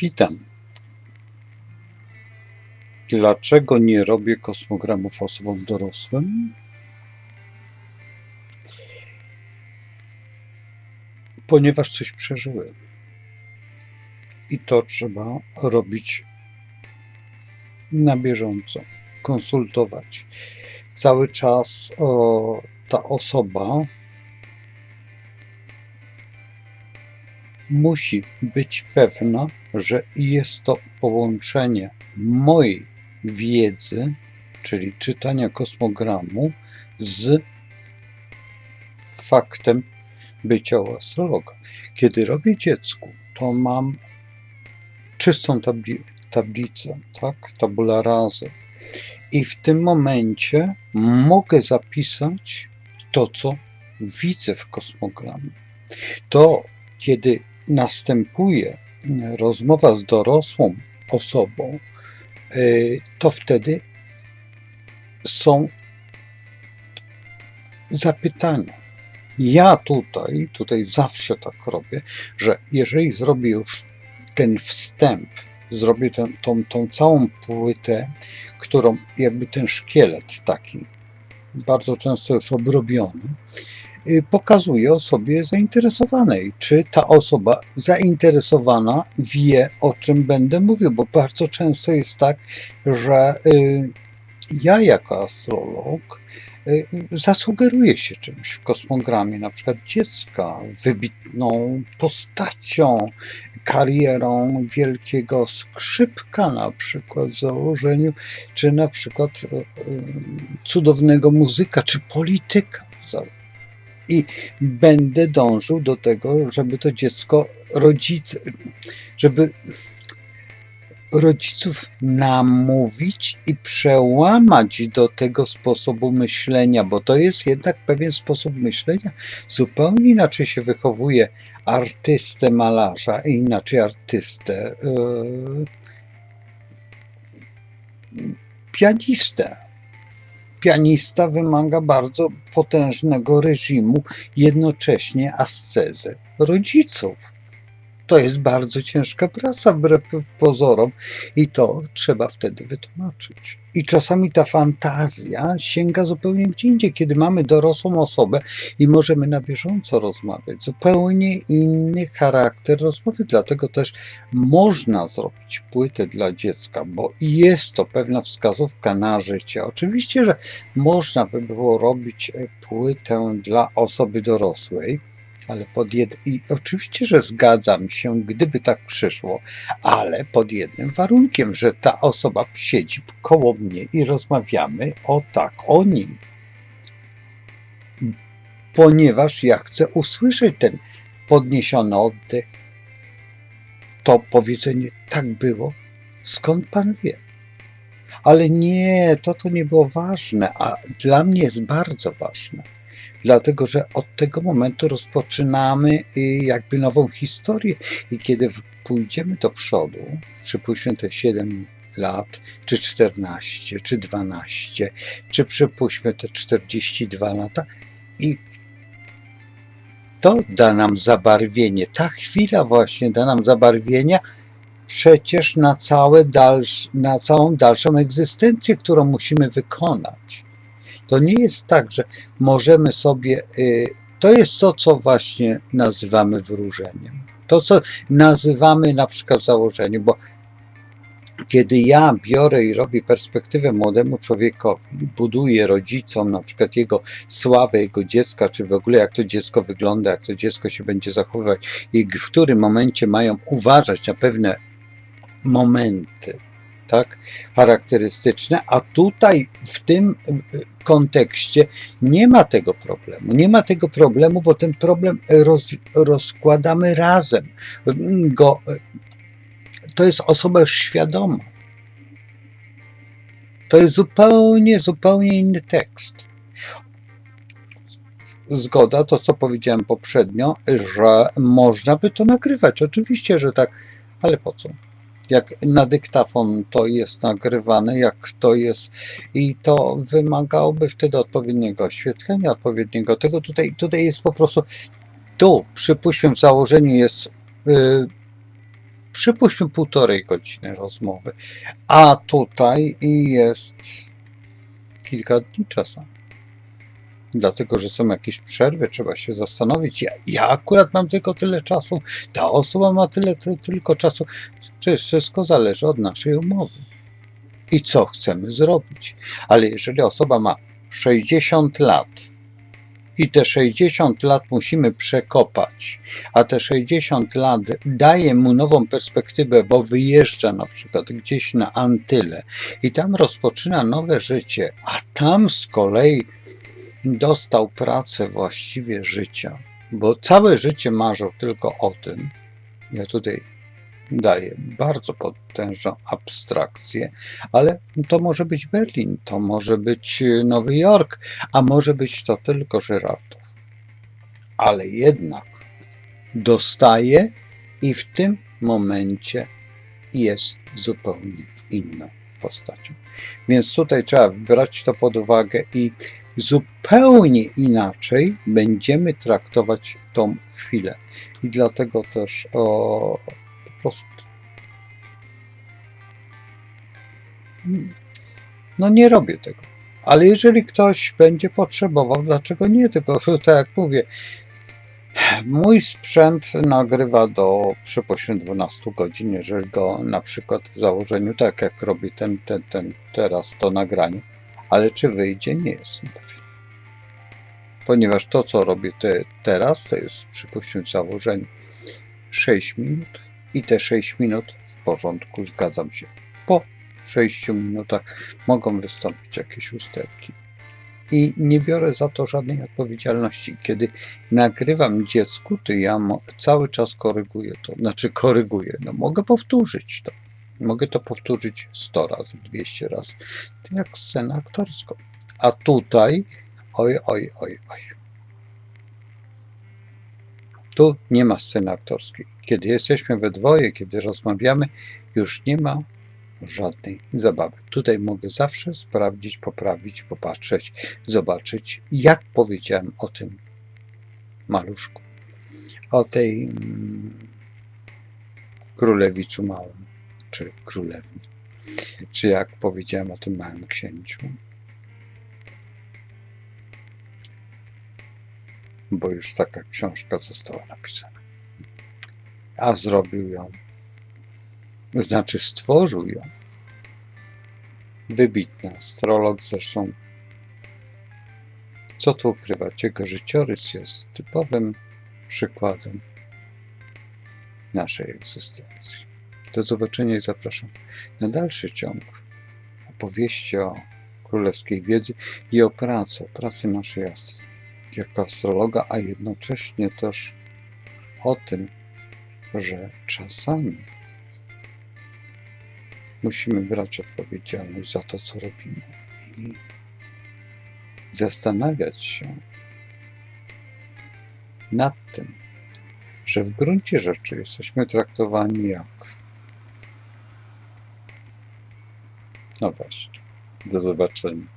Witam. Dlaczego nie robię kosmogramów osobom dorosłym? Ponieważ coś przeżyłem. I to trzeba robić na bieżąco, konsultować. Cały czas o, ta osoba musi być pewna, że jest to połączenie mojej wiedzy, czyli czytania kosmogramu, z faktem bycia u astrologa. Kiedy robię dziecku, to mam czystą tabli- tablicę, tak? Tabula rasa. I w tym momencie mogę zapisać to, co widzę w kosmogramie. To, kiedy następuje rozmowa z dorosłą osobą, y, to wtedy są zapytania. Ja tutaj, tutaj zawsze tak robię, że jeżeli zrobię już ten wstęp, zrobię ten, tą, tą całą płytę, którą jakby ten szkielet taki, bardzo często już obrobiony, pokazuje osobie zainteresowanej, czy ta osoba zainteresowana wie, o czym będę mówił, bo bardzo często jest tak, że y, ja jako astrolog y, zasugeruję się czymś w kosmogramie, na przykład dziecka, wybitną postacią, karierą wielkiego skrzypka na przykład w założeniu, czy na przykład y, y, cudownego muzyka, czy polityka w założeniu. I będę dążył do tego, żeby to dziecko, rodzice, żeby rodziców namówić i przełamać do tego sposobu myślenia, bo to jest jednak pewien sposób myślenia. Zupełnie inaczej się wychowuje artystę malarza inaczej artystę yy, pianistę. Pianista wymaga bardzo potężnego reżimu, jednocześnie ascezę rodziców. To jest bardzo ciężka praca, wbrew pozorom, i to trzeba wtedy wytłumaczyć. I czasami ta fantazja sięga zupełnie gdzie indziej, kiedy mamy dorosłą osobę i możemy na bieżąco rozmawiać. Zupełnie inny charakter rozmowy, dlatego też można zrobić płytę dla dziecka, bo jest to pewna wskazówka na życie. Oczywiście, że można by było robić płytę dla osoby dorosłej, ale pod jed... I oczywiście, że zgadzam się, gdyby tak przyszło, ale pod jednym warunkiem, że ta osoba siedzi koło mnie i rozmawiamy o tak, o nim. Ponieważ ja chcę usłyszeć ten podniesiony oddech, to powiedzenie tak było, skąd pan wie? Ale nie, to to nie było ważne, a dla mnie jest bardzo ważne dlatego że od tego momentu rozpoczynamy y, jakby nową historię i kiedy pójdziemy do przodu, przypuśćmy te 7 lat, czy 14, czy 12, czy przypuśćmy te 42 lata i to da nam zabarwienie, ta chwila właśnie da nam zabarwienia przecież na, całe dalsz, na całą dalszą egzystencję, którą musimy wykonać. To nie jest tak, że możemy sobie. y, To jest to, co właśnie nazywamy wróżeniem. To, co nazywamy na przykład założeniem, bo kiedy ja biorę i robię perspektywę młodemu człowiekowi, buduję rodzicom na przykład jego sławę, jego dziecka, czy w ogóle jak to dziecko wygląda, jak to dziecko się będzie zachowywać i w którym momencie mają uważać na pewne momenty, tak, charakterystyczne, a tutaj w tym y, kontekście nie ma tego problemu. Nie ma tego problemu, bo ten problem roz, rozkładamy razem. Go, to jest osoba świadoma. To jest zupełnie, zupełnie inny tekst. Zgoda, to co powiedziałem poprzednio, że można by to nagrywać. Oczywiście, że tak, ale po co? Jak na dyktafon to jest nagrywane, jak to jest i to wymagałoby wtedy odpowiedniego oświetlenia, odpowiedniego tego. Tutaj, tutaj jest po prostu, tu przypuśćmy w założeniu jest y, przypuśćmy półtorej godziny rozmowy, a tutaj jest kilka dni czasami. Dlatego, że są jakieś przerwy, trzeba się zastanowić. Ja, ja akurat mam tylko tyle czasu, ta osoba ma tyle, tyle tylko czasu. Przecież wszystko zależy od naszej umowy i co chcemy zrobić. Ale jeżeli osoba ma 60 lat i te 60 lat musimy przekopać, a te 60 lat daje mu nową perspektywę, bo wyjeżdża na przykład gdzieś na Antyle i tam rozpoczyna nowe życie, a tam z kolei dostał pracę właściwie życia, bo całe życie marzył tylko o tym. Ja tutaj daję bardzo potężną abstrakcję, ale to może być Berlin, to może być y, Nowy Jork, a może być to tylko Żyrardów. Ale jednak dostaje i w tym momencie jest zupełnie inną postacią. Więc tutaj trzeba brać to pod uwagę i zupełnie inaczej będziemy traktować tą chwilę. I dlatego też o, po prostu no nie robię tego. Ale jeżeli ktoś będzie potrzebował, dlaczego nie? Tylko tak jak mówię, mój sprzęt nagrywa do przypuśćmy 12 godzin, jeżeli go na przykład w założeniu, tak jak robi ten, ten, ten teraz to nagranie, ale czy wyjdzie, nie jestem pewien. Ponieważ to, co robię te, teraz, to jest przypuśćmy w założeniu 6 minut i te 6 minut w porządku, zgadzam się. Po 6 minutach mogą wystąpić jakieś usterki. I nie biorę za to żadnej odpowiedzialności. Kiedy nagrywam dziecku, to ja cały czas koryguję to. Znaczy koryguję, no mogę powtórzyć to. Mogę to powtórzyć 100 razy, 200 razy. To jak scenę aktorską. A tutaj, oj, oj, oj, oj. Tu nie ma sceny aktorskiej. Kiedy jesteśmy we dwoje, kiedy rozmawiamy, już nie ma żadnej zabawy. Tutaj mogę zawsze sprawdzić, poprawić, popatrzeć, zobaczyć, jak powiedziałem o tym maluszku, o tej mm, królewiczu małym, czy królewni, czy jak powiedziałem o tym małym księciu. Bo już taka książka została napisana. A zrobił ją znaczy stworzył ją. Wybitny astrolog, zresztą co tu ukrywać, jego życiorys jest typowym przykładem naszej egzystencji. Do zobaczenia i zapraszam na dalszy ciąg opowieści o królewskiej wiedzy i o pracy, o pracy naszej jako astrologa, a jednocześnie też o tym, że czasami musimy brać odpowiedzialność za to, co robimy i zastanawiać się nad tym, że w gruncie rzeczy jesteśmy traktowani jak. No właśnie. Do zobaczenia.